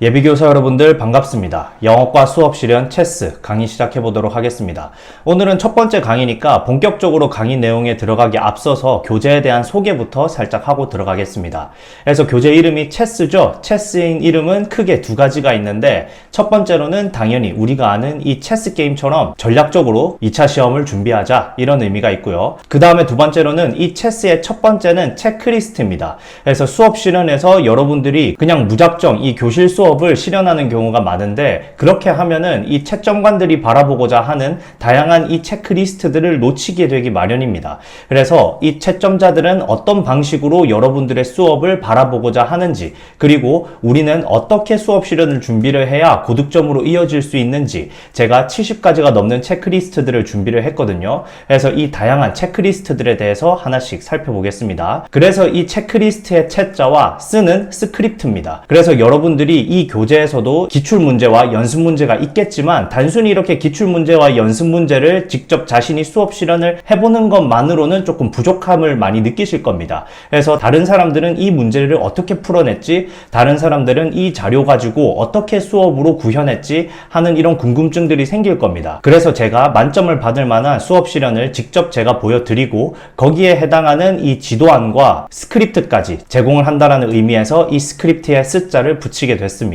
예비교사 여러분들 반갑습니다. 영어과 수업 실현 체스 강의 시작해 보도록 하겠습니다. 오늘은 첫 번째 강의니까 본격적으로 강의 내용에 들어가기 앞서서 교재에 대한 소개부터 살짝 하고 들어가겠습니다. 그래서 교재 이름이 체스죠. 체스인 이름은 크게 두 가지가 있는데 첫 번째로는 당연히 우리가 아는 이 체스 게임처럼 전략적으로 2차 시험을 준비하자 이런 의미가 있고요. 그 다음에 두 번째로는 이 체스의 첫 번째는 체크리스트입니다. 그래서 수업 실현에서 여러분들이 그냥 무작정 이 교실 수업 을 실현하는 경우가 많은데 그렇게 하면은 이 채점관들이 바라보고자 하는 다양한 이 체크리스트들을 놓치게 되기 마련입니다. 그래서 이 채점자들은 어떤 방식으로 여러분들의 수업을 바라보고자 하는지 그리고 우리는 어떻게 수업 실현을 준비를 해야 고득점으로 이어질 수 있는지 제가 70가지가 넘는 체크리스트들을 준비를 했거든요. 그래서 이 다양한 체크리스트들에 대해서 하나씩 살펴보겠습니다. 그래서 이 체크리스트의 채자와 쓰는 스크립트입니다. 그래서 여러분들이 이 교재에서도 기출 문제와 연습 문제가 있겠지만 단순히 이렇게 기출 문제와 연습 문제를 직접 자신이 수업 실현을 해보는 것만으로는 조금 부족함을 많이 느끼실 겁니다. 그래서 다른 사람들은 이 문제를 어떻게 풀어냈지, 다른 사람들은 이 자료 가지고 어떻게 수업으로 구현했지 하는 이런 궁금증들이 생길 겁니다. 그래서 제가 만점을 받을 만한 수업 실현을 직접 제가 보여드리고 거기에 해당하는 이 지도안과 스크립트까지 제공을 한다는 의미에서 이 스크립트에 S자를 붙이게 됐습니다.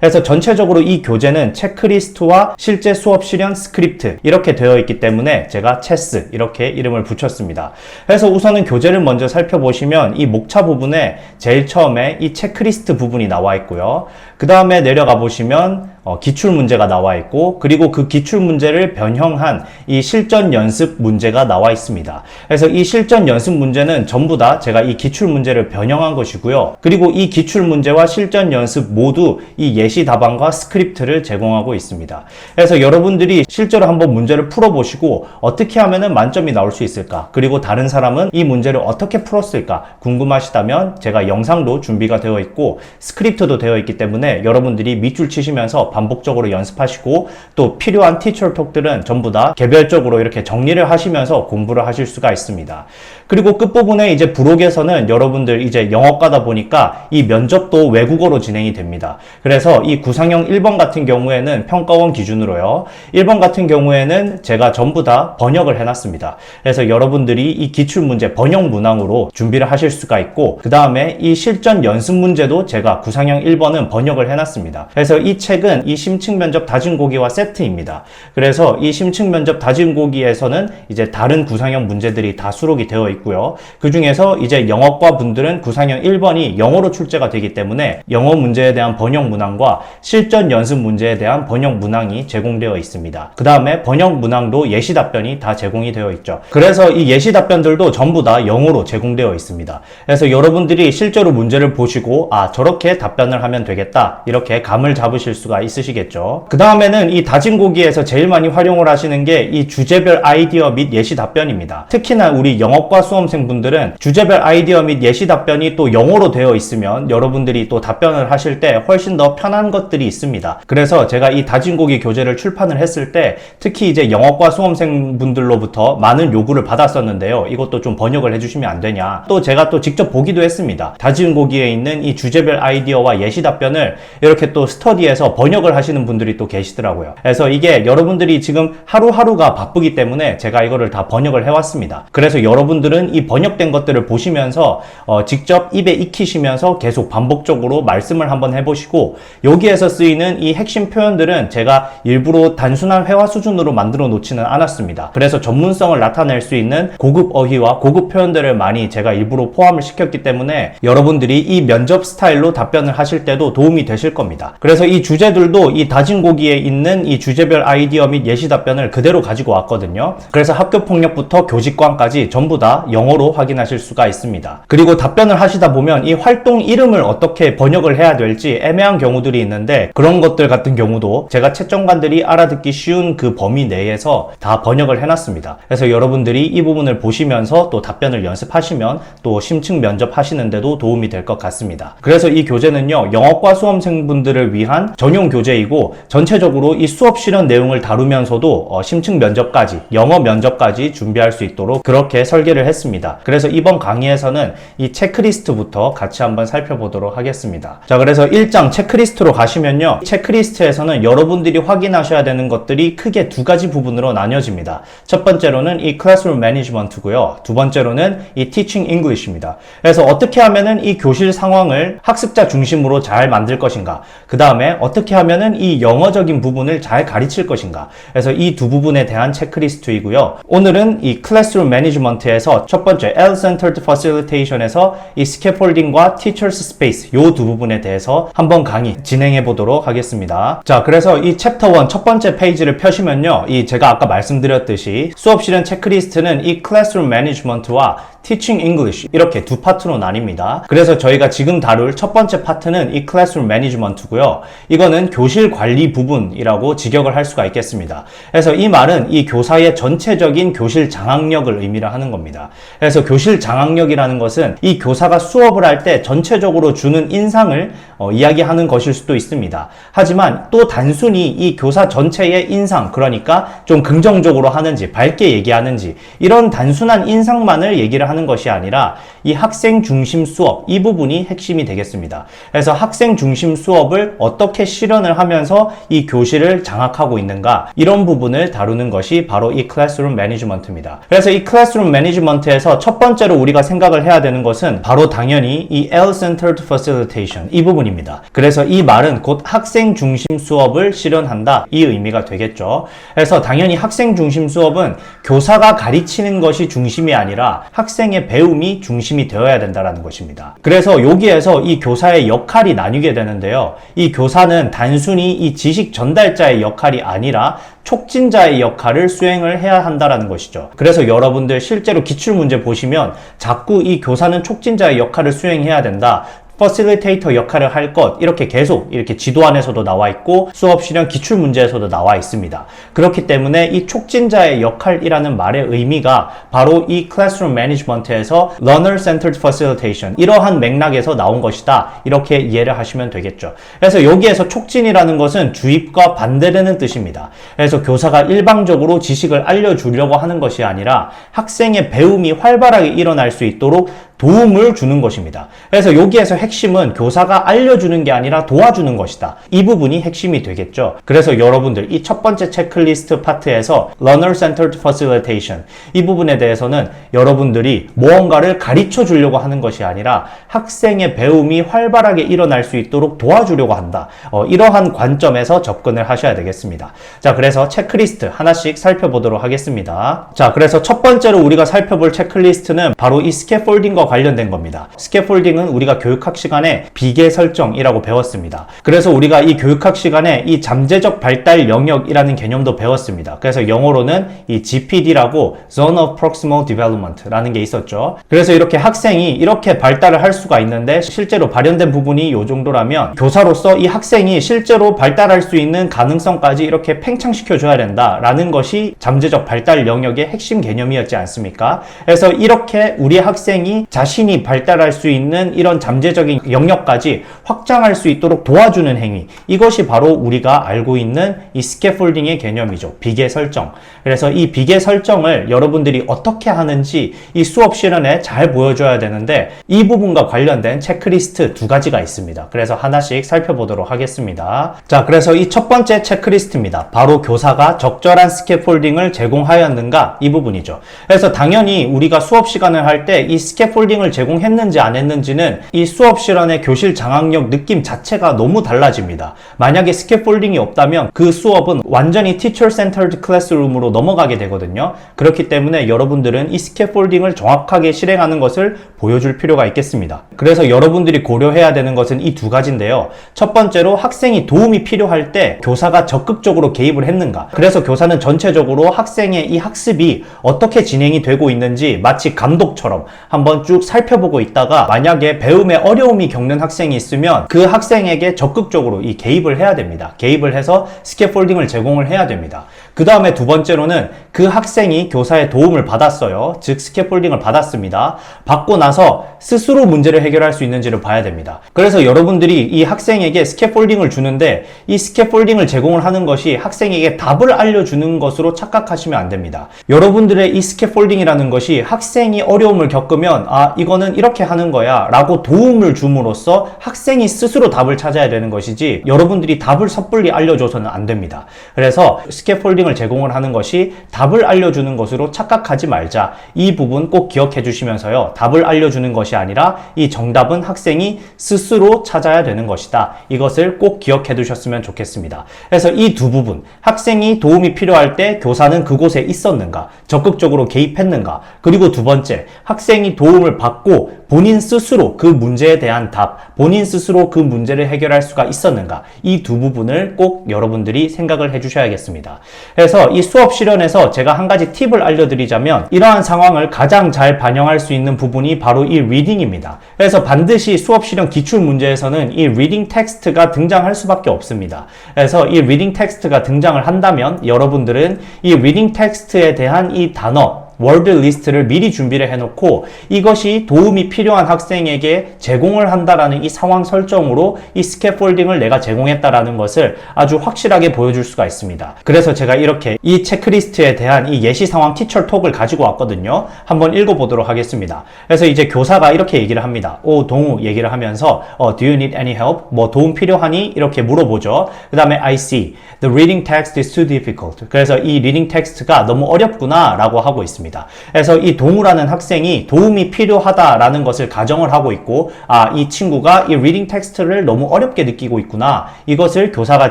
그래서 전체적으로 이 교재는 체크리스트와 실제 수업 실현 스크립트 이렇게 되어 있기 때문에 제가 체스 이렇게 이름을 붙였습니다. 그래서 우선은 교재를 먼저 살펴보시면 이 목차 부분에 제일 처음에 이 체크리스트 부분이 나와 있고요. 그 다음에 내려가 보시면 어, 기출 문제가 나와 있고 그리고 그 기출 문제를 변형한 이 실전 연습 문제가 나와 있습니다. 그래서 이 실전 연습 문제는 전부 다 제가 이 기출 문제를 변형한 것이고요. 그리고 이 기출 문제와 실전 연습 모두 이 예시 답안과 스크립트를 제공하고 있습니다. 그래서 여러분들이 실제로 한번 문제를 풀어보시고 어떻게 하면은 만점이 나올 수 있을까? 그리고 다른 사람은 이 문제를 어떻게 풀었을까? 궁금하시다면 제가 영상도 준비가 되어 있고 스크립트도 되어 있기 때문에 여러분들이 밑줄 치시면서 반복적으로 연습하시고 또 필요한 티처 톡들은 전부 다 개별적으로 이렇게 정리를 하시면서 공부를 하실 수가 있습니다. 그리고 끝부분에 이제 부록에서는 여러분들 이제 영어과다 보니까 이 면접도 외국어로 진행이 됩니다. 그래서 이 구상형 1번 같은 경우에는 평가원 기준으로요. 1번 같은 경우에는 제가 전부 다 번역을 해놨습니다. 그래서 여러분들이 이 기출문제 번역 문항으로 준비를 하실 수가 있고 그 다음에 이 실전 연습 문제도 제가 구상형 1번은 번역 을 해놨습니다. 그래서 이 책은 이 심층 면접 다진 고기와 세트입니다. 그래서 이 심층 면접 다진 고기에서는 이제 다른 구상형 문제들이 다 수록이 되어 있고요. 그 중에서 이제 영어과 분들은 구상형 1번이 영어로 출제가 되기 때문에 영어 문제에 대한 번역 문항과 실전 연습 문제에 대한 번역 문항이 제공되어 있습니다. 그 다음에 번역 문항도 예시 답변이 다 제공이 되어 있죠. 그래서 이 예시 답변들도 전부 다 영어로 제공되어 있습니다. 그래서 여러분들이 실제로 문제를 보시고 아 저렇게 답변을 하면 되겠다 이렇게 감을 잡으실 수가 있으시겠죠. 그 다음에는 이 다진 고기에서 제일 많이 활용을 하시는 게 이 주제별 아이디어 및 예시 답변입니다. 특히나 우리 영어과 수험생분들은 주제별 아이디어 및 예시 답변이 또 영어로 되어 있으면 여러분들이 또 답변을 하실 때 훨씬 더 편한 것들이 있습니다. 그래서 제가 이 다진 고기 교재를 출판을 했을 때 특히 이제 영어과 수험생분들로부터 많은 요구를 받았었는데요. 이것도 좀 번역을 해주시면 안 되냐. 또 제가 또 직접 보기도 했습니다. 다진 고기에 있는 이 주제별 아이디어와 예시 답변을 이렇게 또 스터디에서 번역을 하시는 분들이 또 계시더라고요. 그래서 이게 여러분들이 지금 하루하루가 바쁘기 때문에 제가 이거를 다 번역을 해왔습니다. 그래서 여러분들은 이 번역된 것들을 보시면서 어, 직접 입에 익히시면서 계속 반복적으로 말씀을 한번 해보시고 여기에서 쓰이는 이 핵심 표현들은 제가 일부러 단순한 회화 수준으로 만들어 놓지는 않았습니다. 그래서 전문성을 나타낼 수 있는 고급 어휘와 고급 표현들을 많이 제가 일부러 포함을 시켰기 때문에 여러분들이 이 면접 스타일로 답변을 하실 때도 도움이 되실 겁니다. 그래서 이 주제들도 이 다진 고기에 있는 이 주제별 아이디어 및 예시 답변을 그대로 가지고 왔거든요. 그래서 학교 폭력부터 교직관까지 전부 다 영어로 확인하실 수가 있습니다. 그리고 답변을 하시다 보면 이 활동 이름을 어떻게 번역을 해야 될지 애매한 경우들이 있는데 그런 것들 같은 경우도 제가 채점관들이 알아듣기 쉬운 그 범위 내에서 다 번역을 해놨습니다. 그래서 여러분들이 이 부분을 보시면서 또 답변을 연습하시면 또 심층 면접 하시는데도 도움이 될 것 같습니다. 그래서 이 교재는요 영어과 수 험생분들을 위한 전용 교재이고 전체적으로 이 수업 실현 내용을 다루면서도 어, 심층 면접까지 영어 면접까지 준비할 수 있도록 그렇게 설계를 했습니다. 그래서 이번 강의에서는 이 체크리스트부터 같이 한번 살펴보도록 하겠습니다. 자, 그래서 1장 체크리스트로 가시면요. 체크리스트에서는 여러분들이 확인하셔야 되는 것들이 크게 두 가지 부분으로 나뉘어집니다. 첫 번째로는 이 클래스룸 매니지먼트고요. 두 번째로는 이 티칭 잉글리시입니다. 그래서 어떻게 하면은 이 교실 상황을 학습자 중심으로 잘 만들 것 인가? 그 다음에 어떻게 하면은 이 영어적인 부분을 잘 가르칠 것인가? 그래서 이 두 부분에 대한 체크리스트이고요. 오늘은 이 클래스룸 매니지먼트에서 첫 번째 L-centered facilitation에서 이 스캐폴딩과 teachers space 요 두 부분에 대해서 한번 강의 진행해 보도록 하겠습니다. 자, 그래서 이 챕터 1 첫 번째 페이지를 펴시면요. 이 제가 아까 말씀드렸듯이 수업 실현 체크리스트는 이 클래스룸 매니지먼트와 Teaching English 이렇게 두 파트로 나뉩니다. 그래서 저희가 지금 다룰 첫 번째 파트는 이 클래스룸 매니지먼트고요. 이거는 교실 관리 부분이라고 직역을 할 수가 있겠습니다. 그래서 이 말은 이 교사의 전체적인 교실 장악력을 의미를 하는 겁니다. 그래서 교실 장악력이라는 것은 이 교사가 수업을 할 때 전체적으로 주는 인상을 어, 이야기하는 것일 수도 있습니다. 하지만 또 단순히 이 교사 전체의 인상, 그러니까 좀 긍정적으로 하는지, 밝게 얘기하는지, 이런 단순한 인상만을 얘기를 하는 것이 아니라 이 학생 중심 수업, 이 부분이 핵심이 되겠습니다. 그래서 학생 중심 수업을 어떻게 실현을 하면서 이 교실을 장악하고 있는가, 이런 부분을 다루는 것이 바로 이 클래스룸 매니지먼트입니다. 그래서 이 클래스룸 매니지먼트에서 첫 번째로 우리가 생각을 해야 되는 것은 바로 당연히 이 L-centered facilitation, 이 부분입니다. 그래서 이 말은 곧 학생 중심 수업을 실현한다, 이 의미가 되겠죠. 그래서 당연히 학생 중심 수업은 교사가 가르치는 것이 중심이 아니라 학생의 배움이 중심이 되어야 된다는 것입니다. 그래서 여기에서 이 교사의 역할이 나뉘게 되는 데요. 이 교사는 단순히 이 지식 전달자의 역할이 아니라 촉진자의 역할을 수행을 해야 한다라는 것이죠. 그래서 여러분들 실제로 기출 문제 보시면 자꾸 이 교사는 촉진자의 역할을 수행해야 된다. 퍼실리테이터 역할을 할 것 이렇게 계속 이렇게 지도 안에서도 나와 있고 수업 실현 기출 문제에서도 나와 있습니다. 그렇기 때문에 이 촉진자의 역할이라는 말의 의미가 바로 이 클래스룸 매니지먼트에서 learner centered facilitation 이러한 맥락에서 나온 것이다. 이렇게 이해를 하시면 되겠죠. 그래서 여기에서 촉진이라는 것은 주입과 반대되는 뜻입니다. 그래서 교사가 일방적으로 지식을 알려주려고 하는 것이 아니라 학생의 배움이 활발하게 일어날 수 있도록 도움을 주는 것입니다. 그래서 여기에서 핵심은 교사가 알려주는 게 아니라 도와주는 것이다. 이 부분이 핵심이 되겠죠. 그래서 여러분들 이 첫 번째 체크리스트 파트에서 Learner Centered Facilitation 이 부분에 대해서는 여러분들이 무언가를 가르쳐 주려고 하는 것이 아니라 학생의 배움이 활발하게 일어날 수 있도록 도와주려고 한다. 어, 이러한 관점에서 접근을 하셔야 되겠습니다. 자, 그래서 체크리스트 하나씩 살펴보도록 하겠습니다. 자, 그래서 첫 번째로 우리가 살펴볼 체크리스트는 바로 이 스캐폴딩과 관련된 겁니다. 스캐폴딩은 우리가 교육학 시간에 비계 설정이라고 배웠습니다. 그래서 우리가 이 교육학 시간에 이 잠재적 발달 영역이라는 개념도 배웠습니다. 그래서 영어로는 이 GPD라고 Zone of Proximal Development라는 게 있었죠. 그래서 이렇게 학생이 이렇게 발달을 할 수가 있는데 실제로 발현된 부분이 이 정도라면 교사로서 이 학생이 실제로 발달할 수 있는 가능성까지 이렇게 팽창시켜 줘야 된다라는 것이 잠재적 발달 영역의 핵심 개념이었지 않습니까? 그래서 이렇게 우리 학생이 자신이 발달할 수 있는 이런 잠재적 인 영역까지 확장할 수 있도록 도와주는 행위. 이것이 바로 우리가 알고 있는 이 스캐폴딩의 개념이죠. 비계 설정. 그래서 이 비계 설정을 여러분들이 어떻게 하는지 이 수업 실현에 잘 보여줘야 되는데 이 부분과 관련된 체크리스트 두 가지가 있습니다. 그래서 하나씩 살펴보도록 하겠습니다. 자, 그래서 이 첫 번째 체크리스트입니다. 바로 교사가 적절한 스캐폴딩을 제공하였는가 이 부분이죠. 그래서 당연히 우리가 수업 시간을 할 때 이 스캐폴딩을 제공했는지 안 했는지는 이 수업 실현의 교실 장악력 느낌 자체가 너무 달라집니다. 만약에 스캐폴딩이 없다면 그 수업은 완전히 teacher centered classroom으로 넘어가게 되거든요. 그렇기 때문에 여러분들은 이 스캐폴딩을 정확하게 실행하는 것을 보여줄 필요가 있겠습니다. 그래서 여러분들이 고려해야 되는 것은 이 두 가지인데요. 첫 번째로 학생이 도움이 필요할 때 교사가 적극적으로 개입을 했는가. 그래서 교사는 전체적으로 학생의 이 학습이 어떻게 진행이 되고 있는지 마치 감독처럼 한번 쭉 살펴보고 있다가 만약에 배움에 어려움 이 겪는 학생이 있으면 그 학생에게 적극적으로 이 개입을 해야 됩니다. 개입을 해서 스캐폴딩을 제공을 해야 됩니다. 그 다음에 두 번째로는 그 학생이 교사의 도움을 받았어요. 즉 스캐폴딩을 받았습니다. 받고 나서 스스로 문제를 해결할 수 있는지를 봐야 됩니다. 그래서 여러분들이 이 학생에게 스캐폴딩을 주는데 이 스캐폴딩을 제공을 하는 것이 학생에게 답을 알려주는 것으로 착각하시면 안 됩니다. 여러분들의 이 스캐폴딩이라는 것이 학생이 어려움을 겪으면 아 이거는 이렇게 하는 거야 라고 도움을 줌으로써 학생이 스스로 답을 찾아야 되는 것이지 여러분들이 답을 섣불리 알려줘서는 안 됩니다. 그래서 스캐폴딩 을 제공을 하는 것이 답을 알려주는 것으로 착각하지 말자. 이 부분 꼭 기억해 주시면서요. 답을 알려주는 것이 아니라 이 정답은 학생이 스스로 찾아야 되는 것이다. 이것을 꼭 기억해 두셨으면 좋겠습니다. 그래서 이 두 부분, 학생이 도움이 필요할 때 교사는 그곳에 있었는가, 적극적으로 개입했는가, 그리고 두 번째, 학생이 도움을 받고 본인 스스로 그 문제에 대한 답, 본인 스스로 그 문제를 해결할 수가 있었는가, 이 두 부분을 꼭 여러분들이 생각을 해 주셔야겠습니다. 그래서 이 수업 실현에서 제가 한 가지 팁을 알려드리자면 이러한 상황을 가장 잘 반영할 수 있는 부분이 바로 이 리딩입니다. 그래서 반드시 수업 실현 기출 문제에서는 이 리딩 텍스트가 등장할 수밖에 없습니다. 그래서 이 리딩 텍스트가 등장을 한다면 여러분들은 이 리딩 텍스트에 대한 이 단어 월드 리스트를 미리 준비를 해놓고 이것이 도움이 필요한 학생에게 제공을 한다라는 이 상황 설정으로 이 스캐폴딩을 내가 제공했다라는 것을 아주 확실하게 보여줄 수가 있습니다. 그래서 제가 이렇게 이 체크리스트에 대한 이 예시 상황 티처 톡을 가지고 왔거든요. 한번 읽어보도록 하겠습니다. 그래서 이제 교사가 이렇게 얘기를 합니다. 오 동우 얘기를 하면서 어, Do you need any help? 뭐 도움 필요하니? 이렇게 물어보죠. 그 다음에 I see. The reading text is too difficult. 그래서 이 리딩 텍스트가 너무 어렵구나 라고 하고 있습니다. 그래서 이 동우라는 학생이 도움이 필요하다라는 것을 가정을 하고 있고 아, 이 친구가 이 리딩 텍스트를 너무 어렵게 느끼고 있구나. 이것을 교사가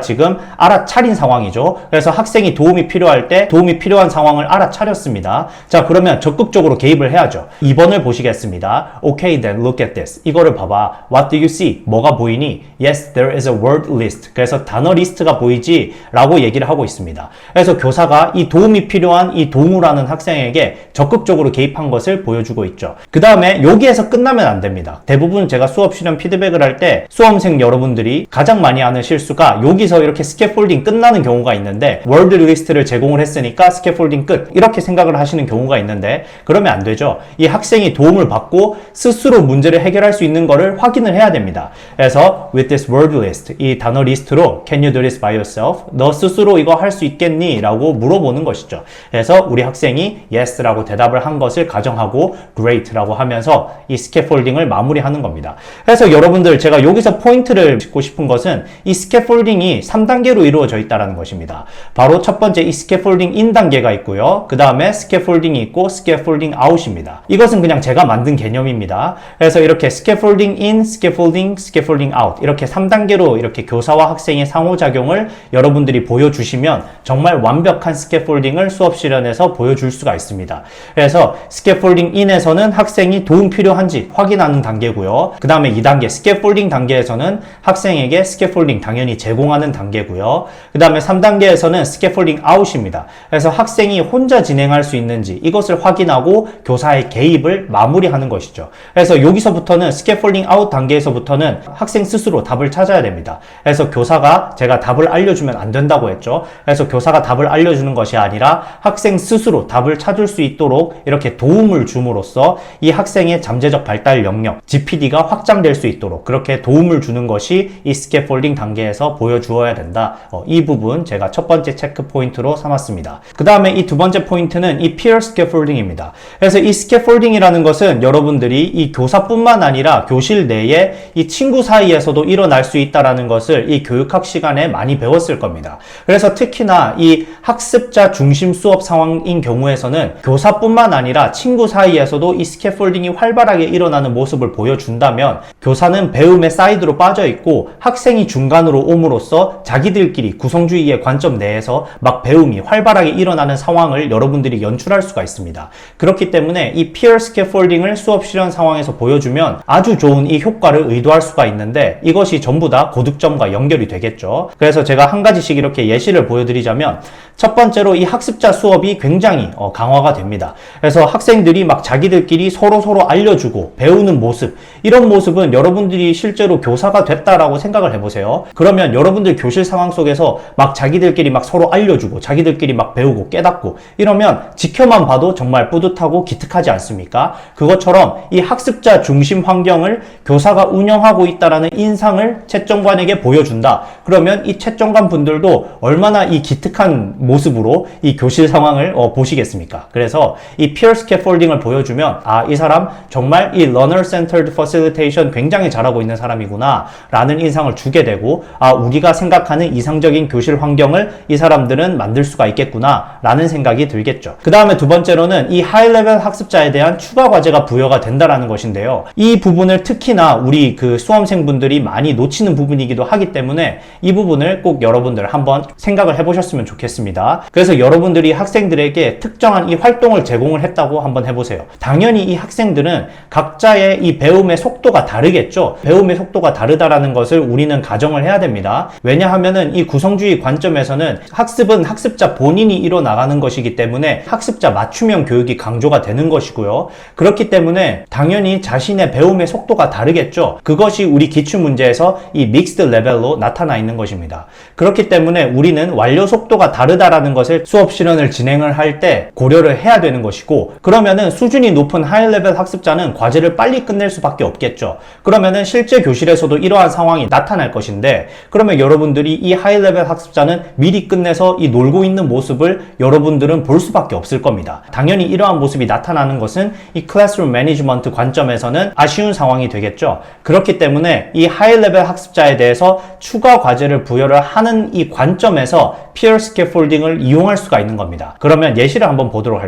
지금 알아차린 상황이죠. 그래서 학생이 도움이 필요할 때 도움이 필요한 상황을 알아차렸습니다. 자, 그러면 적극적으로 개입을 해야죠. 2번을 보시겠습니다. Okay, then look at this. 이거를 봐봐. What do you see? 뭐가 보이니? Yes, there is a word list. 그래서 단어 리스트가 보이지? 라고 얘기를 하고 있습니다. 그래서 교사가 이 도움이 필요한 이 동우라는 학생에게 적극적으로 개입한 것을 보여주고 있죠. 그 다음에 여기에서 끝나면 안 됩니다. 대부분 제가 수업 실현 피드백을 할 때 수험생 여러분들이 가장 많이 하는 실수가 여기서 이렇게 스캐폴딩 끝나는 경우가 있는데 월드 리스트를 제공을 했으니까 스캐폴딩 끝 이렇게 생각을 하시는 경우가 있는데 그러면 안 되죠. 이 학생이 도움을 받고 스스로 문제를 해결할 수 있는 것을 확인을 해야 됩니다. 그래서 with this word list 이 단어 리스트로 can you do this by yourself? 너 스스로 이거 할 수 있겠니? 라고 물어보는 것이죠. 그래서 우리 학생이 yes 라고 대답을 한 것을 가정하고 great라고 하면서 이 스캐폴딩을 마무리하는 겁니다. 그래서 여러분들 제가 여기서 포인트를 짚고 싶은 것은 이 스캐폴딩이 3단계로 이루어져 있다는 것입니다. 바로 첫 번째 이 스캐폴딩 인 단계가 있고요. 그 다음에 스캐폴딩이 있고 스캐폴딩 아웃입니다. 이것은 그냥 제가 만든 개념입니다. 그래서 이렇게 스캐폴딩 인, 스캐폴딩, 스캐폴딩 아웃 이렇게 3단계로 이렇게 교사와 학생의 상호작용을 여러분들이 보여주시면 정말 완벽한 스캐폴딩을 수업 실현에서 보여줄 수가 있습니다. 그래서 스캐폴딩 인에서는 학생이 도움 필요한지 확인하는 단계고요. 그 다음에 2단계 스캐폴딩 단계에서는 학생에게 스캐폴딩 당연히 제공하는 단계고요. 그 다음에 3단계에서는 스캐폴딩 아웃입니다. 그래서 학생이 혼자 진행할 수 있는지 이것을 확인하고 교사의 개입을 마무리하는 것이죠. 그래서 여기서부터는 스캐폴딩 아웃 단계에서부터는 학생 스스로 답을 찾아야 됩니다. 그래서 교사가 제가 답을 알려주면 안 된다고 했죠. 그래서 교사가 답을 알려주는 것이 아니라 학생 스스로 답을 찾을 수 있도록 이렇게 도움을 줌으로써 이 학생의 잠재적 발달 영역, GPD가 확장될 수 있도록 그렇게 도움을 주는 것이 이 스캐폴딩 단계에서 보여주어야 된다. 어, 이 부분 제가 첫 번째 체크 포인트로 삼았습니다. 그 다음에 이 두 번째 포인트는 이 peer scaffolding입니다. 그래서 이 scaffolding이라는 것은 여러분들이 이 교사뿐만 아니라 교실 내에 이 친구 사이에서도 일어날 수 있다라는 것을 이 교육학 시간에 많이 배웠을 겁니다. 그래서 특히나 이 학습자 중심 수업 상황인 경우에서는 교사뿐만 아니라 친구 사이에서도 이 스캐폴딩이 활발하게 일어나는 모습을 보여준다면 교사는 배움의 사이드로 빠져 있고 학생이 중간으로 옴으로써 자기들끼리 구성주의의 관점 내에서 막 배움이 활발하게 일어나는 상황을 여러분들이 연출할 수가 있습니다. 그렇기 때문에 이 peer scaffolding을 수업 실현 상황에서 보여주면 아주 좋은 이 효과를 의도할 수가 있는데 이것이 전부 다 고득점과 연결이 되겠죠. 그래서 제가 한 가지씩 이렇게 예시를 보여드리자면 첫 번째로 이 학습자 수업이 굉장히 어, 강화가 강화가 됩니다. 그래서 학생들이 막 자기들끼리 서로 서로 알려주고 배우는 모습 이런 모습은 여러분들이 실제로 교사가 됐다라고 생각을 해보세요. 그러면 여러분들 교실 상황 속에서 막 자기들끼리 막 서로 알려주고 자기들끼리 막 배우고 깨닫고 이러면 지켜만 봐도 정말 뿌듯하고 기특하지 않습니까? 그것처럼 이 학습자 중심 환경을 교사가 운영하고 있다라는 인상을 채점관에게 보여준다. 그러면 이 채점관 분들도 얼마나 이 기특한 모습으로 이 교실 상황을 어, 보시겠습니까? 그래서 이 peer scaffolding을 보여주면 아, 이 사람 정말 이 learner centered facilitation 굉장히 잘하고 있는 사람이구나 라는 인상을 주게 되고 아, 우리가 생각하는 이상적인 교실 환경을 이 사람들은 만들 수가 있겠구나 라는 생각이 들겠죠. 그 다음에 두 번째로는 이 하이 레벨 학습자에 대한 추가 과제가 부여가 된다라는 것인데요. 이 부분을 특히나 우리 그 수험생분들이 많이 놓치는 부분이기도 하기 때문에 이 부분을 꼭 여러분들 한번 생각을 해보셨으면 좋겠습니다. 그래서 여러분들이 학생들에게 특정한 이 활동을 제공을 했다고 한번 해보세요. 당연히 이 학생들은 각자의 이 배움의 속도가 다르겠죠. 배움의 속도가 다르다라는 것을 우리는 가정을 해야 됩니다. 왜냐하면은 이 구성주의 관점에서는 학습은 학습자 본인이 이뤄나가는 것이기 때문에 학습자 맞춤형 교육이 강조가 되는 것이고요. 그렇기 때문에 당연히 자신의 배움의 속도가 다르겠죠. 그것이 우리 기출 문제에서 이 믹스드 레벨로 나타나 있는 것입니다. 그렇기 때문에 우리는 완료 속도가 다르다라는 것을 수업 실현을 진행을 할 때 고려를 해야 되는 것이고 그러면은 수준이 높은 하이 레벨 학습자는 과제를 빨리 끝낼 수밖에 없겠죠. 그러면은 실제 교실에서도 이러한 상황이 나타날 것인데 그러면 여러분들이 이 하이 레벨 학습자는 미리 끝내서 이 놀고 있는 모습을 여러분들은 볼 수밖에 없을 겁니다. 당연히 이러한 모습이 나타나는 것은 이 클래스룸 매니지먼트 관점에서는 아쉬운 상황이 되겠죠. 그렇기 때문에 이 하이 레벨 학습자에 대해서 추가 과제를 부여를 하는 이 관점에서 peer scaffolding을 이용할 수가 있는 겁니다. 그러면 예시를 한번 보도록 할게요.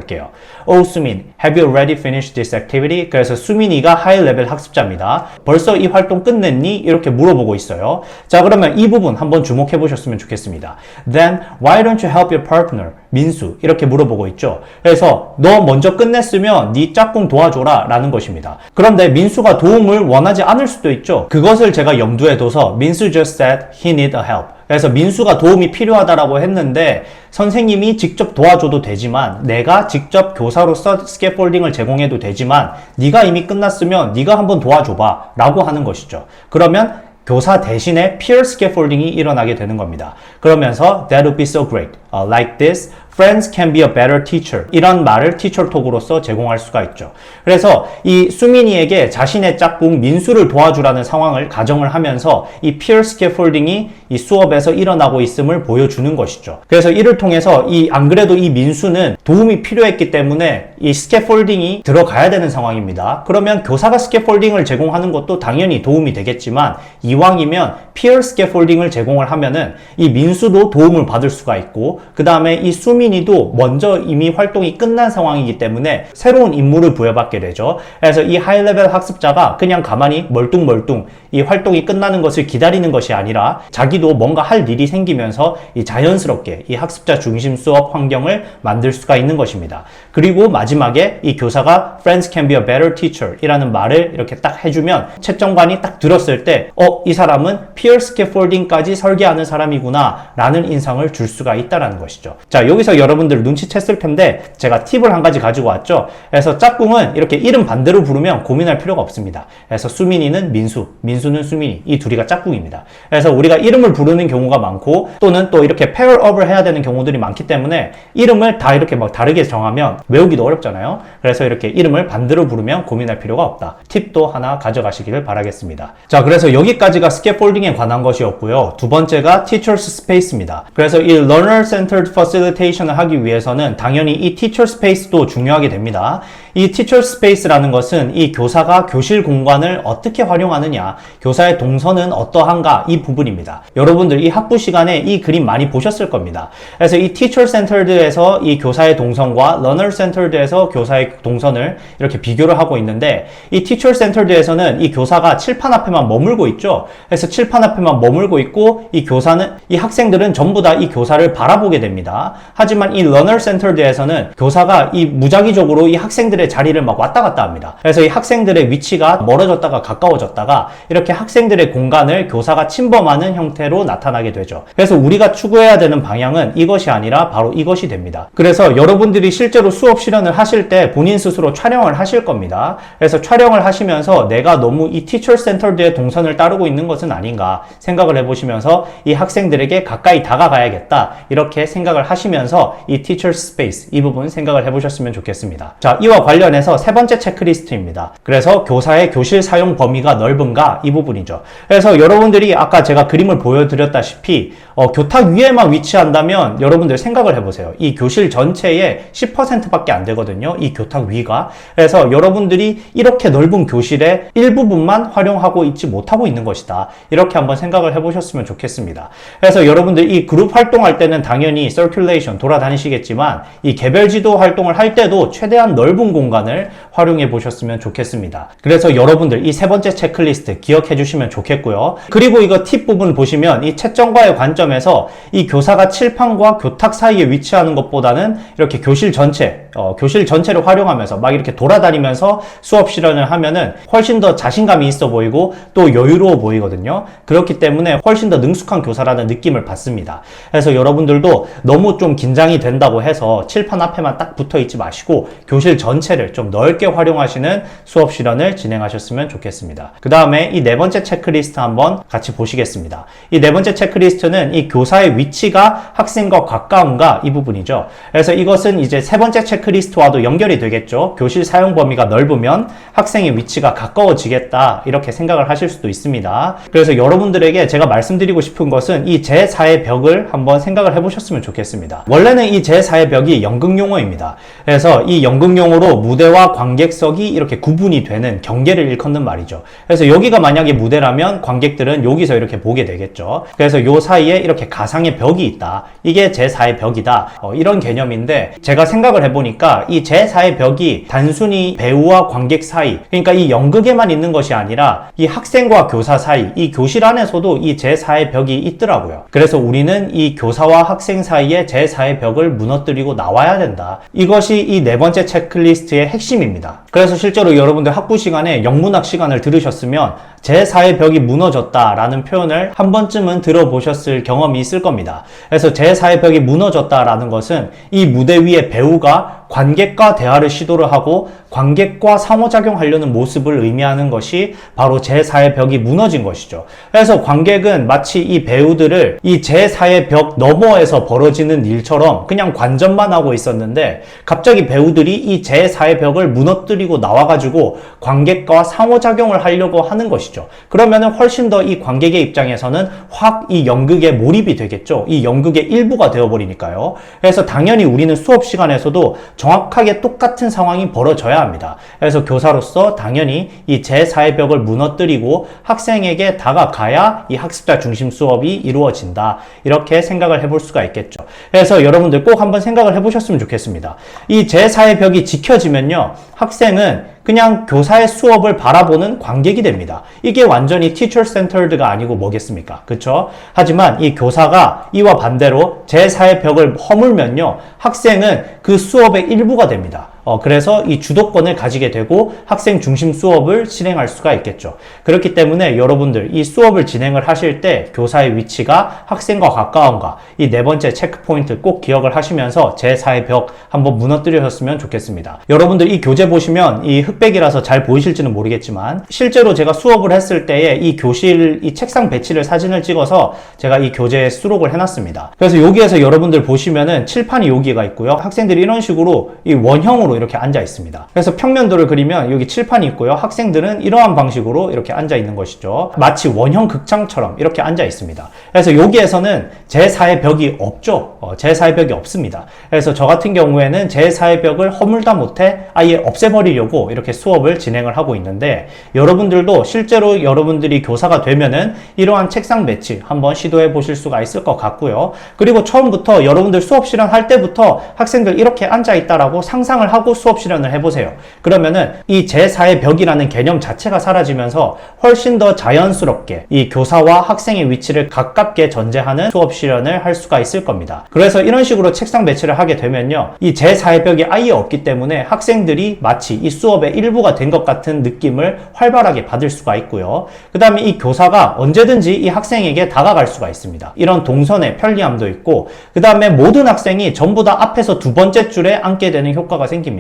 Oh, 수민, have you already finished this activity? 그래서 수민이가 하이 레벨 학습자입니다. 벌써 이 활동 끝냈니? 이렇게 물어보고 있어요. 자, 그러면 이 부분 한번 주목해 보셨으면 좋겠습니다. Then why don't you help your partner? 민수 이렇게 물어보고 있죠. 그래서 너 먼저 끝냈으면 네 짝꿍 도와줘라 라는 것입니다. 그런데 민수가 도움을 원하지 않을 수도 있죠. 그것을 제가 염두에 둬서 민수 just said he need a help. 그래서 민수가 도움이 필요하다라고 했는데 선생님이 직접 도와줘도 되지만 내가 직접 교사로서 스캐폴딩을 제공해도 되지만 네가 이미 끝났으면 네가 한번 도와줘봐 라고 하는 것이죠. 그러면 교사 대신에 peer scaffolding이 일어나게 되는 겁니다. 그러면서 that would be so great. Uh, like this, friends can be a better teacher. 이런 말을 티처 톡으로서 제공할 수가 있죠. 그래서 이 수민이에게 자신의 짝꿍 민수를 도와주라는 상황을 가정을 하면서 이 peer scaffolding이 이 수업에서 일어나고 있음을 보여주는 것이죠. 그래서 이를 통해서 이 안 그래도 이 민수는 도움이 필요했기 때문에 이 스캐폴딩이 들어가야 되는 상황입니다. 그러면 교사가 스캐폴딩을 제공하는 것도 당연히 도움이 되겠지만 이왕이면 peer scaffolding을 제공을 하면은 이 민수도 도움을 받을 수가 있고 그 다음에 이 수민 이도 먼저 이미 활동이 끝난 상황이기 때문에 새로운 임무를 부여받게 되죠. 그래서 이 하이 레벨 학습자가 그냥 가만히 멀뚱멀뚱 이 활동이 끝나는 것을 기다리는 것이 아니라 자기도 뭔가 할 일이 생기면서 이 자연스럽게 이 학습자 중심 수업 환경을 만들 수가 있는 것입니다. 그리고 마지막에 이 교사가 friends can be a better teacher 이라는 말을 이렇게 딱 해주면 채점관이 딱 들었을 때 어, 이 사람은 peer scaffolding까지 설계하는 사람이구나 라는 인상을 줄 수가 있다라는 것이죠. 자, 여기서 여러분들 눈치챘을 텐데 제가 팁을 한 가지 가지고 왔죠. 그래서 짝꿍은 이렇게 이름 반대로 부르면 고민할 필요가 없습니다. 그래서 수민이는 민수, 민수는 수민이 이 둘이가 짝꿍입니다. 그래서 우리가 이름을 부르는 경우가 많고 또는 또 이렇게 페어업을 해야 되는 경우들이 많기 때문에 이름을 다 이렇게 막 다르게 정하면 외우기도 어렵잖아요. 그래서 이렇게 이름을 반대로 부르면 고민할 필요가 없다. 팁도 하나 가져가시기를 바라겠습니다. 자, 그래서 여기까지가 스캐폴딩에 관한 것이었고요. 두 번째가 Teachers Space입니다. 그래서 이 Learner Centered Facilitation 을 하기 위해서는 당연히 이 Teacher Space도 중요하게 됩니다. 이 Teacher Space라는 것은 이 교사가 교실 공간을 어떻게 활용하느냐, 교사의 동선은 어떠한가 이 부분입니다. 여러분들 이 학부 시간에 이 그림 많이 보셨을 겁니다. 그래서 이 Teacher Centered에서 이 교사의 동선과 Learner Centered에서 교사의 동선을 이렇게 비교를 하고 있는데 이 Teacher Centered에서는 이 교사가 칠판 앞에만 머물고 있죠. 그래서 칠판 앞에만 머물고 있고 이 교사는 이 학생들은 전부 다 이 교사를 바라보게 됩니다. 하지만 이 러너 센터드에서는 교사가 이 무작위적으로 이 학생들 의 자리를 막 왔다 갔다 합니다. 그래서 이 학생들의 위치가 멀어졌다가 가까워졌다가 이렇게 학생들의 공간을 교사가 침범하는 형태로 나타나게 되죠. 그래서 우리가 추구해야 되는 방향은 이것이 아니라 바로 이것이 됩니다. 그래서 여러분들이 실제로 수업 실현을 하실 때 본인 스스로 촬영을 하실 겁니다. 그래서 촬영을 하시면서 내가 너무 이 티처 센터드의 동선을 따르고 있는 것은 아닌가 생각을 해보시면서 이 학생들에게 가까이 다가가야겠다 이렇게 생각을 하시면서 이 티처 스페이스 이 부분 생각을 해보셨으면 좋겠습니다. 자 이와 관련해서 세 번째 체크리스트입니다. 그래서 교사의 교실 사용 범위가 넓은가 이 부분이죠. 그래서 여러분들이 아까 제가 그림을 보여드렸다시피 어, 교탁 위에만 위치한다면 여러분들 생각을 해보세요. 이 교실 전체의 10%밖에 안 되거든요. 이 교탁 위가. 그래서 여러분들이 이렇게 넓은 교실의 일부분만 활용하고 있지 못하고 있는 것이다. 이렇게 한번 생각을 해보셨으면 좋겠습니다. 그래서 여러분들 이 그룹 활동할 때는 당연히 circulation 돌아다니시겠지만 이 개별 지도 활동을 할 때도 최대한 넓은 공간을 활용해 보셨으면 좋겠습니다. 그래서 여러분들 이 세 번째 체크리스트 기억해 주시면 좋겠고요. 그리고 이거 팁 부분 보시면 이 채점과의 관점에서 이 교사가 칠판과 교탁 사이에 위치하는 것보다는 이렇게 교실 전체, 어, 교실 전체를 활용하면서 막 이렇게 돌아다니면서 수업 실현을 하면은 훨씬 더 자신감이 있어 보이고 또 여유로워 보이거든요. 그렇기 때문에 훨씬 더 능숙한 교사라는 느낌을 받습니다. 그래서 여러분들도 너무 좀 긴장이 된다고 해서 칠판 앞에만 딱 붙어 있지 마시고 교실 전체 를 좀 넓게 활용하시는 수업 실현을 진행하셨으면 좋겠습니다. 그 다음에 이 네 번째 체크리스트 한번 같이 보시겠습니다. 이 네 번째 체크리스트는 이 교사의 위치가 학생과 가까운가 이 부분이죠. 그래서 이것은 이제 세 번째 체크리스트와도 연결이 되겠죠. 교실 사용 범위가 넓으면 학생의 위치가 가까워지겠다 이렇게 생각을 하실 수도 있습니다. 그래서 여러분들에게 제가 말씀드리고 싶은 것은 이 제4의 벽을 한번 생각을 해보셨으면 좋겠습니다. 원래는 이 제4의 벽이 연극 용어입니다. 그래서 이 연극 용어로 무대와 관객석이 이렇게 구분이 되는 경계를 일컫는 말이죠. 그래서 여기가 만약에 무대라면 관객들은 여기서 이렇게 보게 되겠죠. 그래서 요 사이에 이렇게 가상의 벽이 있다. 이게 제4의 벽이다. 어, 이런 개념인데 제가 생각을 해보니까 이 제4의 벽이 단순히 배우와 관객 사이 그러니까 이 연극에만 있는 것이 아니라 이 학생과 교사 사이 이 교실 안에서도 이 제4의 벽이 있더라고요. 그래서 우리는 이 교사와 학생 사이에 제4의 벽을 무너뜨리고 나와야 된다. 이것이 이 네 번째 체크리스트 의 핵심입니다. 그래서 실제로 여러분들 학부 시간에 영문학 시간을 들으셨으면 제4의 벽이 무너졌다라는 표현을 한 번쯤은 들어보셨을 경험이 있을 겁니다. 그래서 제4의 벽이 무너졌다라는 것은 이 무대 위에 배우가 관객과 대화를 시도를 하고 관객과 상호작용하려는 모습을 의미하는 것이 바로 제4의 벽이 무너진 것이죠. 그래서 관객은 마치 이 배우들을 이 제4의 벽 너머에서 벌어지는 일처럼 그냥 관전만 하고 있었는데 갑자기 배우들이 이 제4의 벽을 무너뜨리고 나와가지고 관객과 상호작용을 하려고 하는 것이죠. 그러면은 훨씬 더 이 관객의 입장에서는 확 이 연극에 몰입이 되겠죠. 이 연극의 일부가 되어버리니까요. 그래서 당연히 우리는 수업 시간에서도 정확하게 똑같은 상황이 벌어져야 합니다. 그래서 교사로서 당연히 이 제4의 벽을 무너뜨리고 학생에게 다가가야 이 학습자 중심 수업이 이루어진다. 이렇게 생각을 해볼 수가 있겠죠. 그래서 여러분들 꼭 한번 생각을 해보셨으면 좋겠습니다. 이 제4의 벽이 지켜지면요. 학생은 그냥 교사의 수업을 바라보는 관객이 됩니다. 이게 완전히 teacher centered가 아니고 뭐겠습니까? 그쵸? 하지만 이 교사가 이와 반대로 제4의 벽을 허물면요. 학생은 그 수업의 일부가 됩니다. 어, 그래서 이 주도권을 가지게 되고 학생 중심 수업을 진행할 수가 있겠죠. 그렇기 때문에 여러분들 이 수업을 진행을 하실 때 교사의 위치가 학생과 가까운가 이 네 번째 체크 포인트 꼭 기억을 하시면서 제4의 벽 한번 무너뜨리셨으면 좋겠습니다. 여러분들 이 교재 보시면 이 흑백이라서 잘 보이실지는 모르겠지만 실제로 제가 수업을 했을 때에 이 교실 이 책상 배치를 사진을 찍어서 제가 이 교재에 수록을 해놨습니다. 그래서 여기에서 여러분들 보시면은 칠판이 여기가 있고요. 학생들이 이런 식으로 이 원형으로 이렇게 앉아 있습니다. 그래서 평면도를 그리면 여기 칠판이 있고요. 학생들은 이러한 방식으로 이렇게 앉아 있는 것이죠. 마치 원형 극장처럼 이렇게 앉아 있습니다. 그래서 여기에서는 제4의 벽이 없죠. 어, 제4의 벽이 없습니다. 그래서 저 같은 경우에는 제4의 벽을 허물다 못해 아예 없애버리려고 이렇게 수업을 진행을 하고 있는데 여러분들도 실제로 여러분들이 교사가 되면은 이러한 책상 배치 한번 시도해 보실 수가 있을 것 같고요. 그리고 처음부터 여러분들 수업 실현할 때부터 학생들 이렇게 앉아 있다라고 상상을 하고 하고 수업 실현을 해보세요. 그러면은 이 제4의 벽이라는 개념 자체가 사라지면서 훨씬 더 자연스럽게 이 교사와 학생의 위치를 가깝게 전제하는 수업 실현을 할 수가 있을 겁니다. 그래서 이런 식으로 책상 배치를 하게 되면요. 이 제4의 벽이 아예 없기 때문에 학생들이 마치 이 수업의 일부가 된 것 같은 느낌을 활발하게 받을 수가 있고요. 그 다음에 이 교사가 언제든지 이 학생에게 다가갈 수가 있습니다. 이런 동선의 편리함도 있고, 그 다음에 모든 학생이 전부 다 앞에서 두 번째 줄에 앉게 되는 효과가 생깁니다.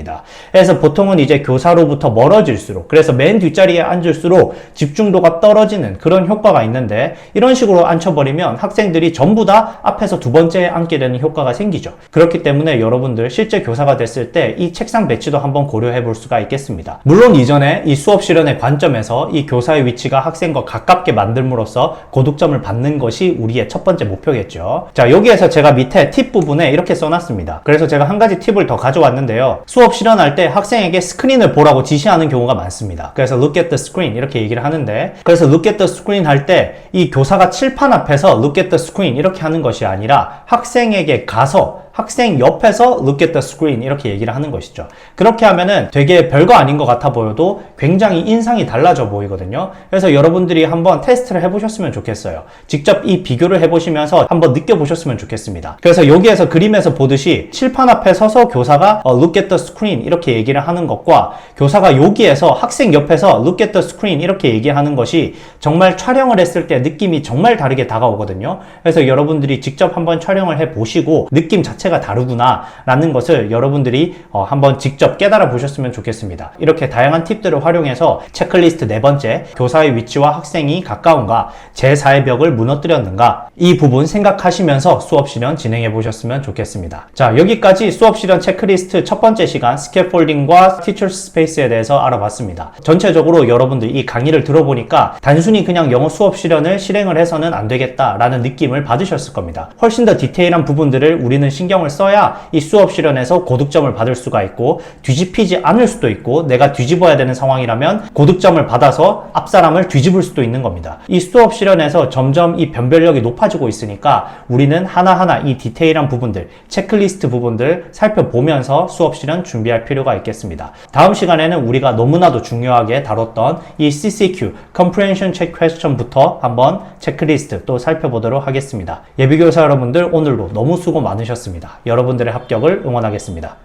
그래서 보통은 이제 교사로부터 멀어질수록, 그래서 맨 뒷자리에 앉을수록 집중도가 떨어지는 그런 효과가 있는데, 이런 식으로 앉혀버리면 학생들이 전부 다 앞에서 두 번째에 앉게 되는 효과가 생기죠. 그렇기 때문에 여러분들 실제 교사가 됐을 때 이 책상 배치도 한번 고려해 볼 수가 있겠습니다. 물론 이전에 이 수업 실현의 관점에서 이 교사의 위치가 학생과 가깝게 만들므로써 고득점을 받는 것이 우리의 첫 번째 목표겠죠. 자, 여기에서 제가 밑에 팁 부분에 이렇게 써놨습니다. 그래서 제가 한 가지 팁을 더 가져왔는데요. 수업 실현할 때 학생에게 스크린을 보라고 지시하는 경우가 많습니다. 그래서 look at the screen 이렇게 얘기를 하는데 그래서 look at the screen 할 때 이 교사가 칠판 앞에서 look at the screen 이렇게 하는 것이 아니라 학생에게 가서 학생 옆에서 look at the screen 이렇게 얘기를 하는 것이죠. 그렇게 하면은 되게 별거 아닌 것 같아 보여도 굉장히 인상이 달라져 보이거든요. 그래서 여러분들이 한번 테스트를 해보셨으면 좋겠어요. 직접 이 비교를 해보시면서 한번 느껴보셨으면 좋겠습니다. 그래서 여기에서 그림에서 보듯이 칠판 앞에 서서 교사가 어, look at the screen 이렇게 얘기를 하는 것과 교사가 여기에서 학생 옆에서 look at the screen 이렇게 얘기하는 것이 정말 촬영을 했을 때 느낌이 정말 다르게 다가오거든요. 그래서 여러분들이 직접 한번 촬영을 해 보시고 느낌 자체 가 다르구나 라는 것을 여러분들이 어, 한번 직접 깨달아 보셨으면 좋겠습니다. 이렇게 다양한 팁들을 활용해서 체크리스트 네 번째 교사의 위치와 학생이 가까운가 제4의 벽을 무너뜨렸는가 이 부분 생각하시면서 수업 실현 진행해 보셨으면 좋겠습니다. 자 여기까지 수업 실현 체크리스트 첫 번째 시간 스캐폴딩과 티처 스페이스에 대해서 알아봤습니다. 전체적으로 여러분들 이 강의를 들어보니까 단순히 그냥 영어 수업 실현을 실행을 해서는 안 되겠다라는 느낌을 받으셨을 겁니다. 훨씬 더 디테일한 부분들을 우리는 신경을 써야 이 수업 실현에서 고득점을 받을 수가 있고 뒤집히지 않을 수도 있고 내가 뒤집어야 되는 상황이라면 고득점을 받아서 앞사람을 뒤집을 수도 있는 겁니다. 이 수업 실현에서 점점 이 변별력이 높아지고 있으니까 우리는 하나하나 이 디테일한 부분들, 체크리스트 부분들 살펴보면서 수업 실현 준비할 필요가 있겠습니다. 다음 시간에는 우리가 너무나도 중요하게 다뤘던 이 CCQ, Comprehension Check Question부터 한번 체크리스트 또 살펴보도록 하겠습니다. 예비교사 여러분들 오늘도 너무 수고 많으셨습니다. 여러분들의 합격을 응원하겠습니다.